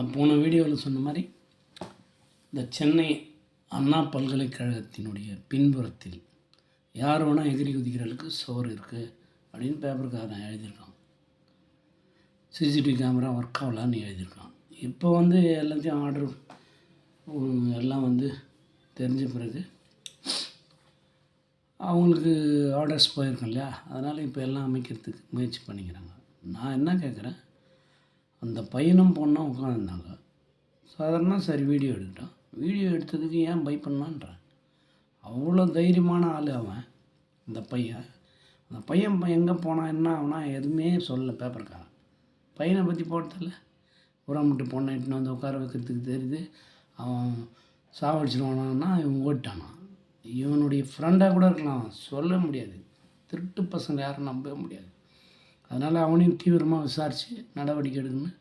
நான் போன வீடியோவில் சொன்ன மாதிரி இந்த சென்னை அண்ணா பல்கலைக்கழகத்தினுடைய பின்புறத்தில் யார் வேணால் எகிரி குதிக்கிறதுக்கு சோறு இருக்குது அப்படின்னு பேப்பருக்காரன் எழுதியிருக்கான். சிசிடிவி கேமரா ஒர்க் ஆகலான்னு எழுதியிருக்கான். இப்போ வந்து எல்லாத்தையும் ஆர்டர் எல்லாம் வந்து தெரிஞ்ச பிறகு அவங்களுக்கு ஆர்டர்ஸ் போயிருக்கோம் இல்லையா? அதனால் இப்போ எல்லாம் அமைக்கிறதுக்கு முயற்சி பண்ணிக்கிறாங்க. நான் என்ன கேட்குறேன் அந்த பையனும் பொண்ணும் உட்காந்துருந்தாங்க சாதாரண சரி வீடியோ எடுக்கிட்டான் வீடியோ எடுத்ததுக்கு ஏன் பை பண்ணான்றான்? அவ்வளோ தைரியமான ஆள் அவன் அந்த பையன். அந்த பையன் எங்கே போனான் என்ன ஆகுனா எதுவுமே சொல்லலை பேப்பர்காரன் பையனை பற்றி போட்டதில்ல. உரமிட்டு பொண்ணை இட்டுன்னு வந்து உட்கார வைக்கிறதுக்கு தெரியுது. அவன் சாவடிச்சிருவானான்னா இவன் ஓட்டானான் இவனுடைய ஃப்ரெண்டாக கூட இருக்கலாம். சொல்ல முடியாது. திருட்டு பசங்க யாரும் நம்பவே முடியாது. அதனால் அவனையும் தீவிரமாக விசாரித்து நடவடிக்கை எடுக்கணும்னு